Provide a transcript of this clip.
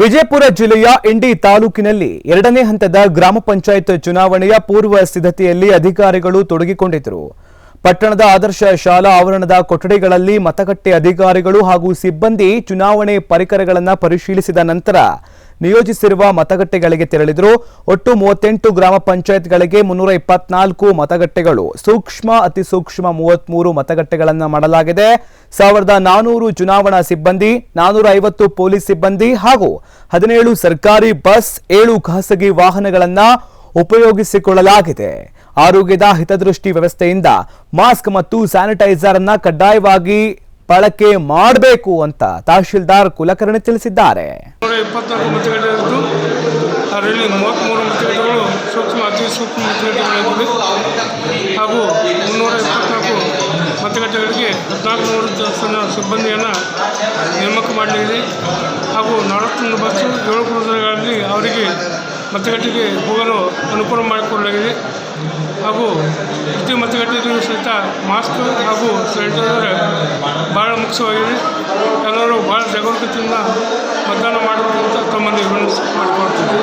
ವಿಜಯಪುರ ಜಿಲ್ಲೆಯ ಇಂಡಿ ತಾಲೂಕಿನಲ್ಲಿ ಎರಡನೇ ಹಂತದ ಗ್ರಾಮ ಪಂಚಾಯತ್ ಚುನಾವಣೆಯ ಪೂರ್ವ ಸಿದ್ಧತೆಯಲ್ಲಿ ಅಧಿಕಾರಿಗಳು ತೊಡಗಿಕೊಂಡಿದ್ದರು. ಪಟ್ಟಣದ ಆದರ್ಶ ಶಾಲಾ ಆವರಣದ ಕೊಠಡಿಗಳಲ್ಲಿ ಮತಗಟ್ಟೆ ಅಧಿಕಾರಿಗಳು ಹಾಗೂ ಸಿಬ್ಬಂದಿ ಚುನಾವಣೆ ಪರಿಕರಗಳನ್ನು ಪರಿಶೀಲಿಸಿದ ನಂತರ ನಿಯೋಜಿಸಿರುವ ಮತಗಟ್ಟೆಗಳಿಗೆ ತೆರಳಿದರು. ಒಟ್ಟು ಮೂವತ್ತೆಂಟು ಗ್ರಾಮ ಪಂಚಾಯತ್ಗಳಿಗೆ ಮುನ್ನೂರ ಇಪ್ಪತ್ನಾಲ್ಕು ಮತಗಟ್ಟೆಗಳು. ಸೂಕ್ಷ್ಮ, ಅತಿಸೂಕ್ಷ್ಮ ಮೂವತ್ಮೂರು ಮತಗಟ್ಟೆಗಳನ್ನು ಮಾಡಲಾಗಿದೆ. ಸಾವಿರದ ನಾನೂರು ಚುನಾವಣಾ ಸಿಬ್ಬಂದಿ ನಾನೂರ ಐವತ್ತು ಪೊಲೀಸ್ ಸಿಬ್ಬಂದಿ ಹಾಗೂ ಹದಿನೇಳು ಸರ್ಕಾರಿ ಬಸ್, ಏಳು ಖಾಸಗಿ ವಾಹನಗಳನ್ನ ಉಪಯೋಗಿಸಿಕೊಳ್ಳಲಾಗಿದೆ. ಆರೋಗ್ಯದ ಹಿತದೃಷ್ಟಿ ವ್ಯವಸ್ಥೆಯಿಂದ ಮಾಸ್ಕ್ ಮತ್ತು ಸ್ಯಾನಿಟೈಸರ್ ಅನ್ನ ಕಡ್ಡಾಯವಾಗಿ ಬಳಕೆ ಮಾಡಬೇಕು ಅಂತ ತಹಶೀಲ್ದಾರ್ ಕುಲಕರ್ಣಿ ತಿಳಿಸಿದ್ದಾರೆ. ಹಾಗೂ ಮತಗಟ್ಟೆಗಳಿಗೆ ಹದಿನಾಲ್ಕು ನೂರು ಜನ ಸಿಬ್ಬಂದಿಯನ್ನು ನೇಮಕ ಮಾಡಲಿದೆ ಹಾಗೂ ನಲವತ್ತೊಂದು ಬಸ್ಸು ಏಳು ಕ್ರೂಸರ್ಗಳಲ್ಲಿ ಅವರಿಗೆ ಮತಗಟ್ಟೆಗೆ ಹೋಗಲು ಅನುಕೂಲ ಮಾಡಿಕೊಡಲಾಗಿದೆ ಹಾಗೂ ಪ್ರತಿ ಮತಗಟ್ಟೆಯಲ್ಲೂ ಸಹಿತ ಮಾಸ್ಕ್ ಹಾಗೂ ಸ್ಯಾನಿಟೈಸರ್ ಭಾಳ ಮುಖ್ಯವಾಗಿದೆ. ಎಲ್ಲರೂ ಭಾಳ ಜಾಗರೂಕತೆಯಿಂದ ಮತದಾನ ಮಾಡಬೇಕು